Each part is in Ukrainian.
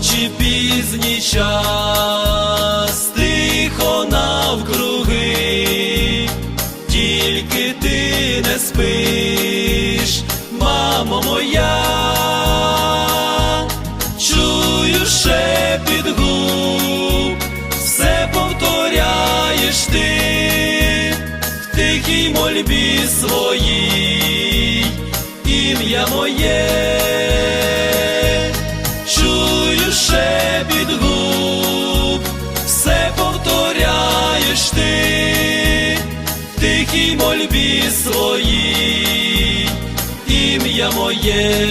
ночі пізній час, тихо навкруги, тільки ти не спиш, мамо моя, чую шепіт губ, все повторяєш ти. В тихій мольбі своїй, ім'я моє, тихій свої ім'я моє.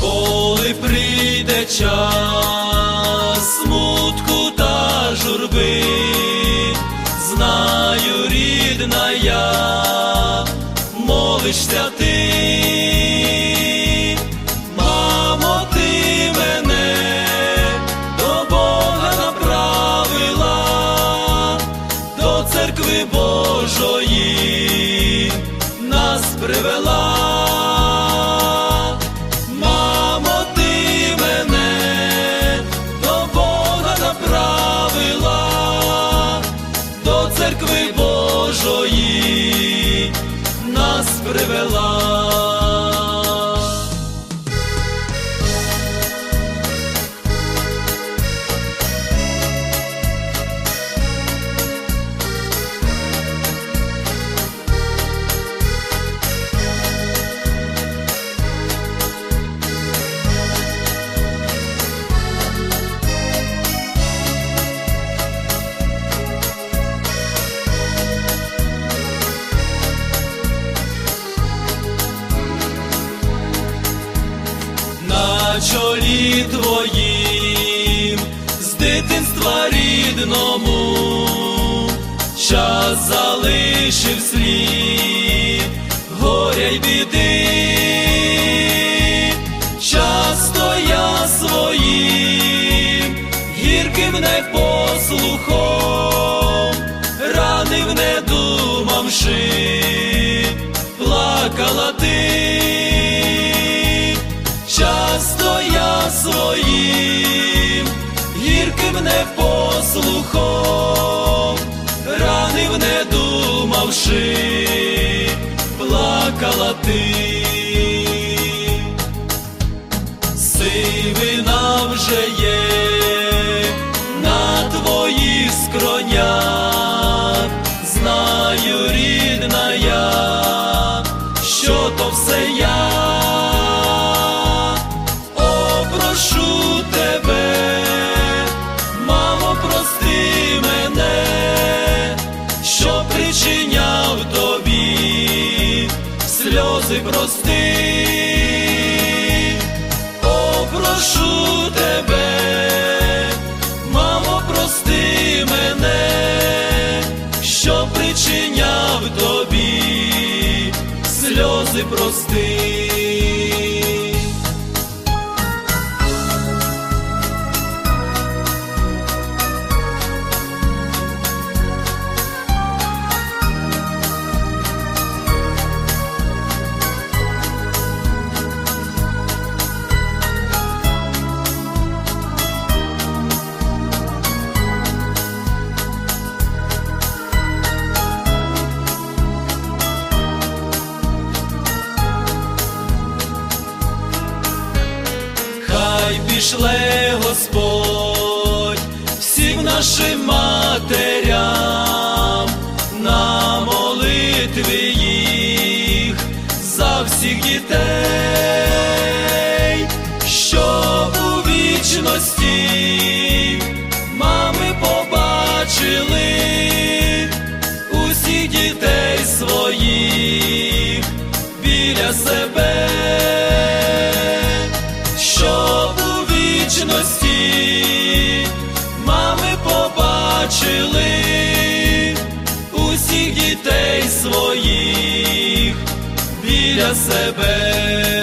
Коли прийде час смутку та журби, знаю, рідна я, молишся ти, привела. Мамо, ти мене до Бога направила, до церкви Божої нас привела. Твоїм з дитинства рідному, час залишив слід горя й біди, часто я своїм гірким непослухом ранив, не думавши, плакала ти думавши, плакала ти. Сивина вже є на твоїх скронях, знаю, рідна я, що то все я. Сльози прости. попрошу тебе, мамо, прости мене, що причиняв тобі сльози прости. Пішле Господь всім нашим матерям на молитві їх за всіх дітей, що у вічності мами побачили мами побачили усіх дітей своїх біля себе.